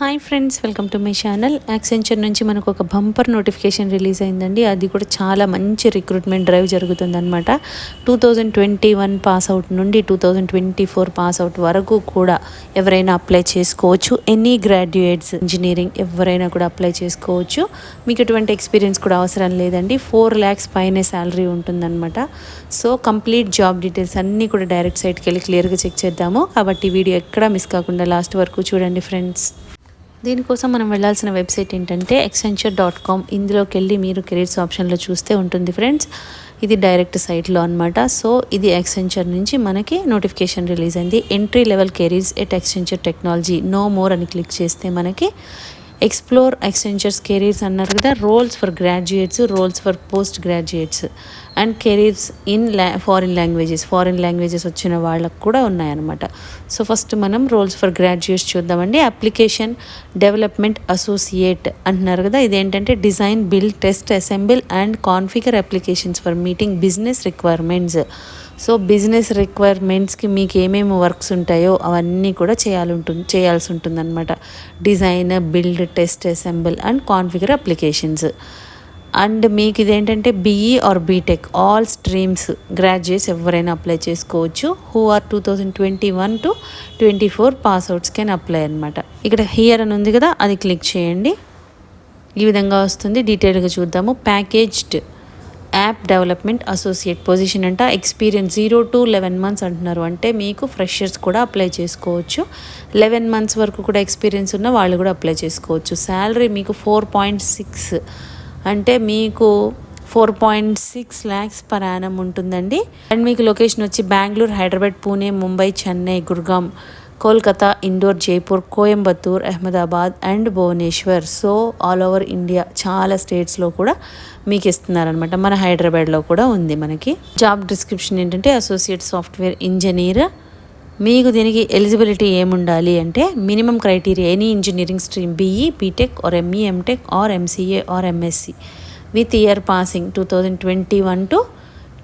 Hi friends welcome to my channel Accenture నుంచి మనకు ఒక బంపర్ నోటిఫికేషన్ రిలీజ్ అయిందండి. అది కూడా చాలా మంచి రిక్రూట్మెంట్ డ్రైవ్ జరుగుతుందన్నమాట. Two thousand twenty one pass out నుండి two thousand twenty four pass out వరకు కూడా ఎవరైనా అప్లై చేసుకోవచ్చు. ఎనీ గ్రాడ్యుయేట్స్ ఇంజనీరింగ్ ఎవరైనా కూడా అప్లై చేసుకోవచ్చు. మీకు ఎటువంటి ఎక్స్పీరియన్స్ కూడా అవసరం లేదండి. ఫోర్ ల్యాక్స్ పైనే శాలరీ ఉంటుందన్నమాట. సో కంప్లీట్ జాబ్ డీటెయిల్స్ అన్నీ కూడా డైరెక్ట్ సైట్కి వెళ్ళి క్లియర్గా చెక్ చేద్దాము. కాబట్టి వీడియో ఎక్కడా మిస్ కాకుండా లాస్ట్ వరకు చూడండి ఫ్రెండ్స్ దీనికోసం మనం వెళ్ళాల్సిన వెబ్సైట్ ఏంటంటే ఎక్సెంచర్ డాట్ కామ్ ఇందులోకి వెళ్ళి మీరు కెరీర్స్ ఆప్షన్లో చూస్తే ఉంటుంది ఫ్రెండ్స్. ఇది డైరెక్ట్ సైట్లో అనమాట సో ఇది ఎక్సెంచర్ నుంచి మనకి నోటిఫికేషన్ రిలీజ్ అయింది. Entry level careers at Accenture technology no more అని క్లిక్ చేస్తే మనకి ఎక్స్ప్లోర్ ఎక్స్టెన్చర్స్ కెరీర్స్ అన్నారు కదా roles for graduates roles for post graduates. And careers in law foreign languages foreign languages వచ్చిన వాళ్ళకు కూడా ఉన్నాయన్నమాట. సో ఫస్ట్ మనం రోల్స్ ఫర్ గ్రాడ్యుయేట్స్ చూద్దామండి. అప్లికేషన్ డెవలప్మెంట్ అసోసియేట్ అంటున్నారు కదా ఇదేంటంటే design build test assemble and configure applications for meeting business requirements. So business రిక్వైర్మెంట్స్కి మీకు ఏమేమి వర్క్స్ ఉంటాయో అవన్నీ కూడా చేయాలి ఉంటుంది చేయాల్సి ఉంటుందన్నమాట design build test assemble and configure applications. And మీకు ఇదేంటంటే BE or BTech all streams graduates ఎవరైనా అప్లై చేసుకోవచ్చు. Who are two thousand twenty one to twenty four pass outs can apply అనమాట ఇక్కడ హియర్ అని ఉంది కదా అది క్లిక్ చేయండి. ఈ విధంగా వస్తుంది డీటెయిల్గా చూద్దాము. Packaged app development associate position అంట. Experience zero to eleven months అంటున్నారు. అంటే మీకు ఫ్రెషర్స్ కూడా అప్లై చేసుకోవచ్చు. లెవెన్ మంత్స్ వరకు కూడా ఎక్స్పీరియన్స్ ఉన్న వాళ్ళు కూడా అప్లై చేసుకోవచ్చు. శాలరీ మీకు ఫోర్ పాయింట్ సిక్స్ అంటే మీకు four point six lakhs per annum ఉంటుందండి. అండ్ మీకు లొకేషన్ వచ్చి Bengaluru Hyderabad Pune Mumbai Chennai Gurgaon Kolkata Indore Jaipur Coimbatore Ahmedabad and Bhubaneswar. So all over India చాలా స్టేట్స్లో కూడా మీకు ఇస్తున్నారనమాట మన హైదరాబాద్లో కూడా ఉంది మనకి. జాబ్ డిస్క్రిప్షన్ ఏంటంటే అసోసియేట్ సాఫ్ట్వేర్ ఇంజనీర్ మీకు దీనికి ఎలిజిబిలిటీ ఏముండాలి అంటే minimum criteria any engineering stream BE BTech or ME MTech or MCA or MSc with year passing two thousand twenty one to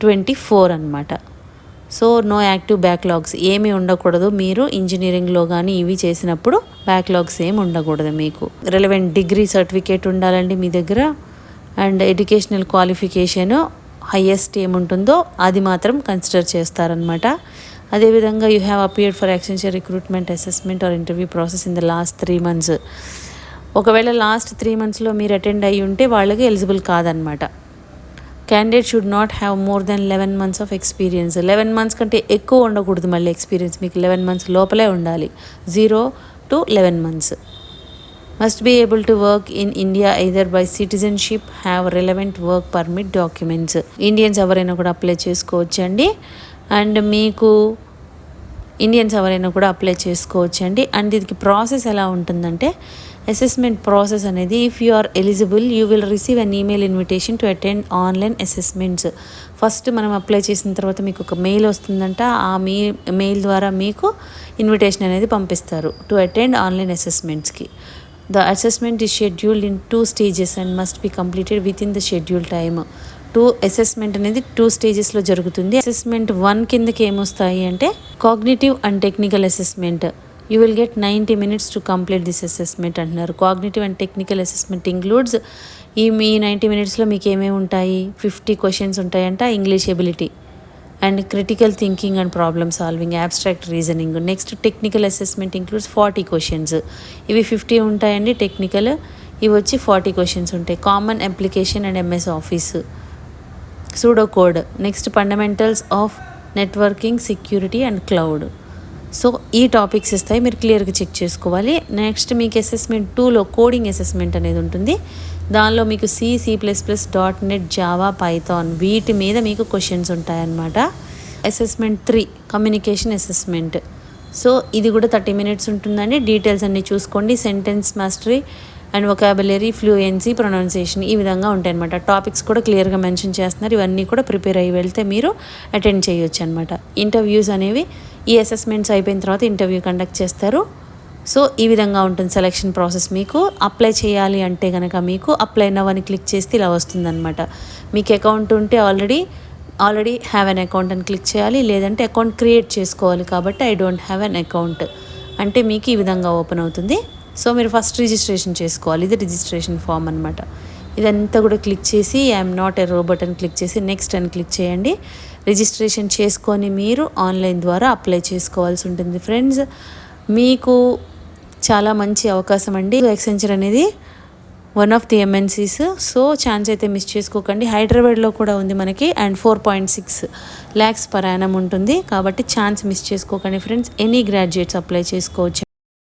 twenty four అనమాట సో నో యాక్టివ్ బ్యాక్లాగ్స్ ఏమి ఉండకూడదు. మీరు ఇంజనీరింగ్లో కానీ ఇవి చేసినప్పుడు బ్యాక్లాగ్స్ ఏమి ఉండకూడదు మీకు. రిలవెంట్ డిగ్రీ సర్టిఫికేట్ ఉండాలండి మీ దగ్గర. అండ్ ఎడ్యుకేషనల్ క్వాలిఫికేషన్ హయ్యెస్ట్ ఏముంటుందో అది మాత్రం కన్సిడర్ చేస్తారనమాట అదేవిధంగా you have appeared for extension recruitment assessment or interview process in the last three months ఒకవేళ లాస్ట్ త్రీ మంత్స్లో మీరు అటెండ్ అయ్యి ఉంటే వాళ్ళకి ఎలిజిబుల్ కాదనమాట candidate should not have more than eleven months of experience eleven months కంటే ఎక్కువ ఉండకూడదు మళ్ళీ ఎక్స్పీరియన్స్ మీకు లెవెన్ మంత్స్ లోపలే ఉండాలి. Zero to eleven months must be able to work in India either by citizenship have relevant work permit documents Indians ఎవరైనా కూడా apply చేసుకోవచ్చండి. అండ్ మీకు ఇండియన్స్ ఎవరైనా కూడా అప్లై చేసుకోవచ్చండి. అండ్ దీనికి ప్రాసెస్ ఎలా ఉంటుందంటే అసెస్మెంట్ ప్రాసెస్ అనేది if you are eligible you will receive an email invitation to attend online assessments first మనం అప్లై చేసిన తర్వాత మీకు ఒక మెయిల్ వస్తుందంట ఆ మీ మెయిల్ ద్వారా మీకు ఇన్విటేషన్ అనేది పంపిస్తారు to attend online అసెస్మెంట్స్కి the assessment is scheduled in two stages and must be completed within the schedule time two assessment అనేది టూ స్టేజెస్లో జరుగుతుంది. అసెస్మెంట్ వన్ కిందకి ఏమొస్తాయి అంటే cognitive and technical assessment you will get ninety minutes to complete this assessment అంటున్నారు. Cognitive and technical assessment includes ఈ మీ ninety మినిట్స్లో మీకు ఏమేమి ఉంటాయి? ఫిఫ్టీ క్వశ్చన్స్ ఉంటాయంట English ability and critical thinking and problem solving abstract reasoning next technical assessment includes forty questions ఇవి fifty ఉంటాయండి టెక్నికల్ ఇవి వచ్చి ఫార్టీ క్వశ్చన్స్ ఉంటాయి. Common application and MS Office pseudo code next fundamentals of networking security and cloud so ఈ topics ఇస్తాయి మీరు క్లియర్గా check చేసుకోవాలి. నెక్స్ట్ మీకు అసెస్మెంట్ టూలో కోడింగ్ అసెస్మెంట్ అనేది ఉంటుంది. దానిలో మీకు C C plus plus dot net Java Python వీటి మీద మీకు క్వశ్చన్స్ ఉంటాయన్నమాట. Assessment three communication assessment so ఇది కూడా థర్టీ మినిట్స్ ఉంటుందండి. డీటెయిల్స్ అన్నీ చూసుకోండి. Sentence mastery and vocabulary fluency pronunciation ఈ విధంగా ఉంటాయి అనమాట టాపిక్స్ కూడా క్లియర్గా మెన్షన్ చేస్తున్నారు. ఇవన్నీ కూడా ప్రిపేర్ అయ్యి వెళ్తే మీరు అటెండ్ చేయొచ్చు అనమాట ఇంటర్వ్యూస్ అనేవి ఈ అసెస్మెంట్స్ అయిపోయిన తర్వాత ఇంటర్వ్యూ కండక్ట్ చేస్తారు. సో ఈ విధంగా ఉంటుంది సెలెక్షన్ ప్రాసెస్ మీకు అప్లై చేయాలి అంటే కనుక మీకు అప్లై నవ్ అని క్లిక్ చేస్తే ఇలా వస్తుందన్నమాట. మీకు అకౌంట్ ఉంటే already already have an account అని క్లిక్ చేయాలి. లేదంటే అకౌంట్ క్రియేట్ చేసుకోవాలి కాబట్టి I don't have an account అంటే మీకు ఈ విధంగా ఓపెన్ అవుతుంది. సో మీరు ఫస్ట్ రిజిస్ట్రేషన్ చేసుకోవాలి. ఇది రిజిస్ట్రేషన్ ఫామ్ అనమాట ఇదంతా కూడా క్లిక్ చేసి ఐఎమ్ నాట్ ఎ రోబోట్ అని క్లిక్ చేసి నెక్స్ట్ అని క్లిక్ చేయండి. రిజిస్ట్రేషన్ చేసుకొని మీరు ఆన్లైన్ ద్వారా అప్లై చేసుకోవాల్సి ఉంటుంది ఫ్రెండ్స్. మీకు చాలా మంచి అవకాశం అండి. ఎక్సెంచర్ అనేది one of the MNCs so chance అయితే మిస్ చేసుకోకండి. హైదరాబాద్లో కూడా ఉంది మనకి and four point six lakhs per ఉంటుంది. కాబట్టి ఛాన్స్ మిస్ చేసుకోకండి ఫ్రెండ్స్. ఎనీ గ్రాడ్యుయేట్స్ అప్లై చేసుకోవచ్చు.